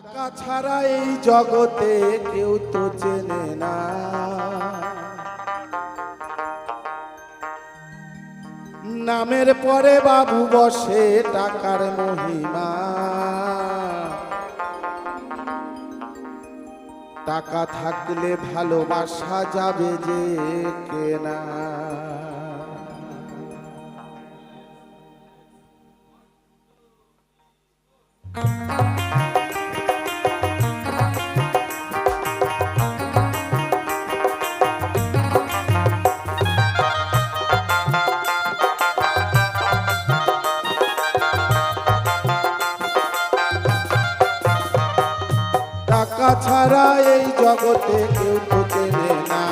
টাকা ছাড়া এই জগতে কেউ তো চেনে না। নামের পরে বাবু বসে টাকার মহিমা। টাকা থাকলে ভালোবাসা যাবে যে কেনা। ছাড়া এই জগতে কেউ তো চেনে না।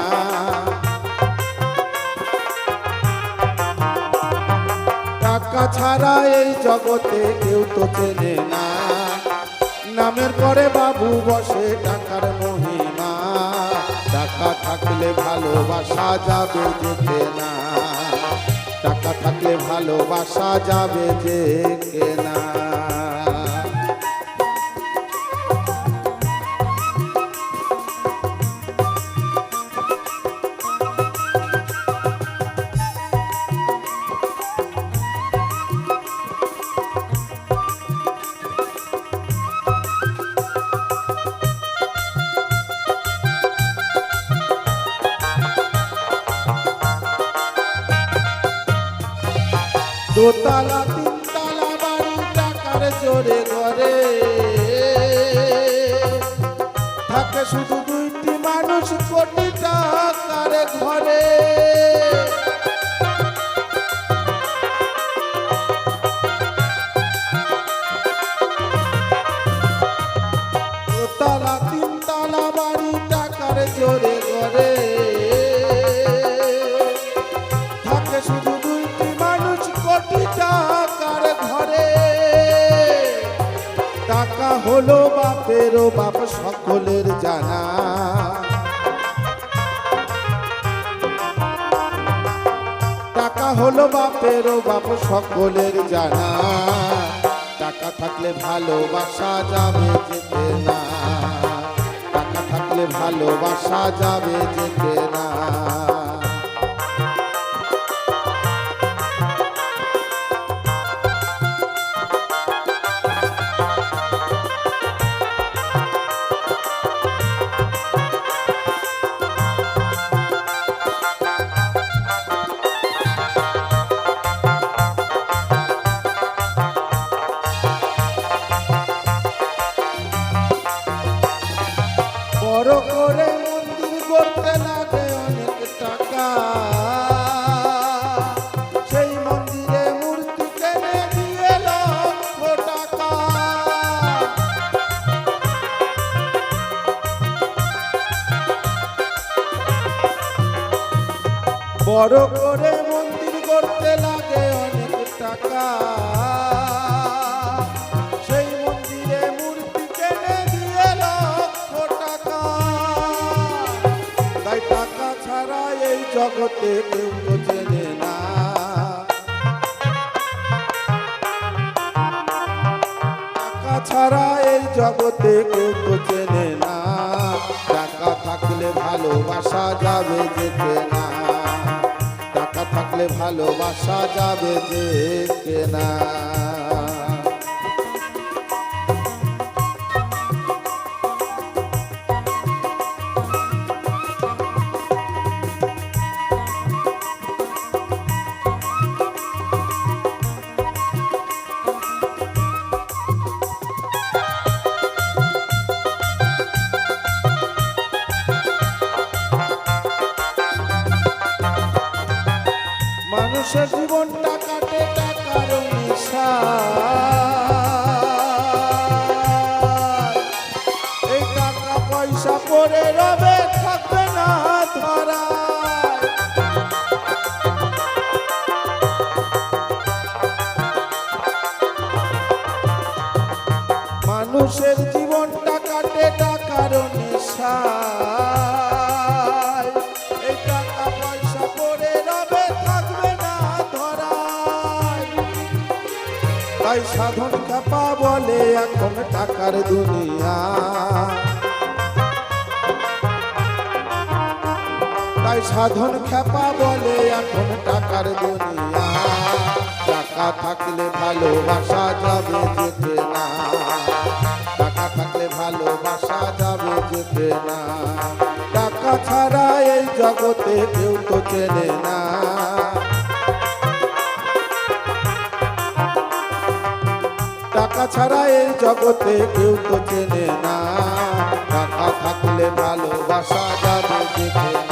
টাকা ছাড়া এই জগতে কেউ তো চেনে না। নামের পরে বাবু বসে টাকার মহিমা। টাকা থাকলে ভালোবাসা যাবে যেতে না টাকা থাকলে ভালোবাসা যাবে যে দোতলা তিনতলা বাড়ি টাকার জোরে ঘরে। থাকে শুধু দুইটি মানুষ কোটি টাকার ঘরে। বাপেরও বাপ সকলের জানা। টাকা হলো বাপেরও বাপ সকলের জানা। টাকা থাকলে ভালোবাসা যাবে যেতে না। টাকা থাকলে ভালোবাসা যাবে যেতে না। বড় করে মন্দির করতে লাগে অনেক টাকা। জগতে কেউ তো চেনে না। টাকা ছাড়া এই জগতে কেউ তো চেনে না। টাকা থাকলে ভালোবাসা যাবে যেতে না। টাকা থাকলে ভালোবাসা যাবে যেতে না। মানুষের জীবনটা কাটে টাকার নেশা। এই টাকা পয়সা পরে রবে থাকবে না ধরা। মানুষের তাই সাধন কাপা বলে এখন টাকার দুনিয়া। তাই সাধন খেপা বলে এখন টাকার দুনিয়া। টাকা থাকলে ভালোবাসা যাবে যেতে না। টাকা থাকলে ভালোবাসা যাবে যেতে না। টাকা ছাড়া এই জগতে কেউ তো চেনে না। টাকা ছাড়া এই জগতে কেউ তো চেনে না। টাকা থাকলে ভালোবাসা যাবে যেতে